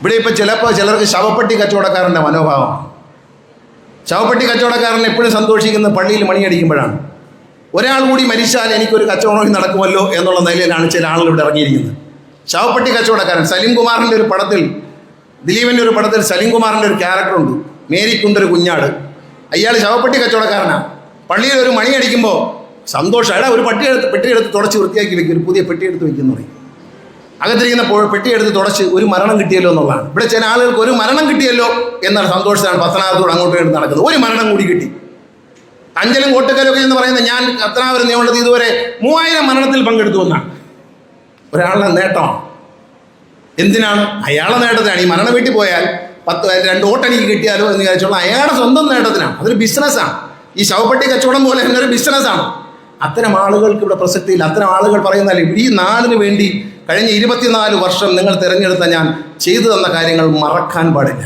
ഇവിടെ ഇപ്പം ചിലപ്പോൾ ചിലർക്ക് ശവപ്പെട്ടി കച്ചവടക്കാരന്റെ മനോഭാവം. ശവപ്പെട്ടി കച്ചവടക്കാരൻ എപ്പോഴും സന്തോഷിക്കുന്നത് പള്ളിയിൽ മണിയടിക്കുമ്പോഴാണ്. ഒരാൾ കൂടി മരിച്ചാൽ എനിക്കൊരു കച്ചവടം നടക്കുമല്ലോ എന്നുള്ള നിലയിലാണ് ചില ആളുകൾ ഇവിടെ ഇറങ്ങിയിരിക്കുന്നത്. ശവപ്പെട്ടി കച്ചവടക്കാരൻ സലീം കുമാറിന്റെ ഒരു പടത്തിൽ ദിലീപിന്റെ ഒരു പടത്തിൽ സലീം കുമാറിന്റെ ഒരു ക്യാരക്ടറുണ്ട്. മേരിക്കുണ്ടൊരു കുഞ്ഞാട്. അയാൾ ശവപ്പെട്ടി കച്ചവടക്കാരനാണ് പള്ളിയിൽ ഒരു മണിയടിക്കുമ്പോൾ സന്തോഷം. എടാ ഒരു പട്ടി എടുത്ത് പെട്ടി എടുത്ത് തുടച്ച് വൃത്തിയാക്കി വെക്കും. ഒരു പുതിയ പെട്ടി എടുത്ത് വെക്കുന്നു പറയും. അകത്തിരിക്കുന്ന പെട്ടിയെടുത്ത് തുടച്ച് ഒരു മരണം കിട്ടിയല്ലോ എന്നുള്ളതാണ്. ഇവിടെ ചില ആളുകൾക്ക് ഒരു മരണം കിട്ടിയല്ലോ എന്നാണ് സന്തോഷത്തിലാണ് പത്തനാപുരത്തോട് അങ്ങോട്ട് ഇങ്ങോട്ടും നടക്കുന്നത്. ഒരു മരണം കൂടി കിട്ടി. അഞ്ചലും കോട്ടക്കലൊക്കെ എന്ന് പറയുന്നത് ഞാൻ പത്തനാപുരം നിയമത്തിൽ ഇതുവരെ മൂവായിരം മരണത്തിൽ പങ്കെടുത്തു എന്നാണ്. ഒരാളുടെ നേട്ടമാണ്. എന്തിനാണ്? അയാളുടെ നേട്ടത്തിനാണ്. ഈ മരണം വീട്ടിൽ പോയാൽ പത്ത് രണ്ട് വോട്ടെനിക്ക് കിട്ടിയാലോ എന്ന് വിചാരിച്ചോളാം അയാളുടെ സ്വന്തം നേട്ടത്തിനാണ്. അതൊരു ബിസിനസ്സാണ് ഈ ശവപ്പെട്ടി കച്ചവടം പോലെ തന്നെ ഒരു ബിസിനസ്സാണ് അത്തരം ആളുകൾക്ക് ഇവിടെ പ്രസക്തിയില്ല. അത്തരം ആളുകൾ പറയുന്നതല്ല ഈ നാടിന് വേണ്ടി കഴിഞ്ഞ ഇരുപത്തിനാല് വർഷം നിങ്ങൾ തിരഞ്ഞെടുത്ത ഞാൻ ചെയ്തു തന്ന കാര്യങ്ങൾ മറക്കാൻ പാടില്ല.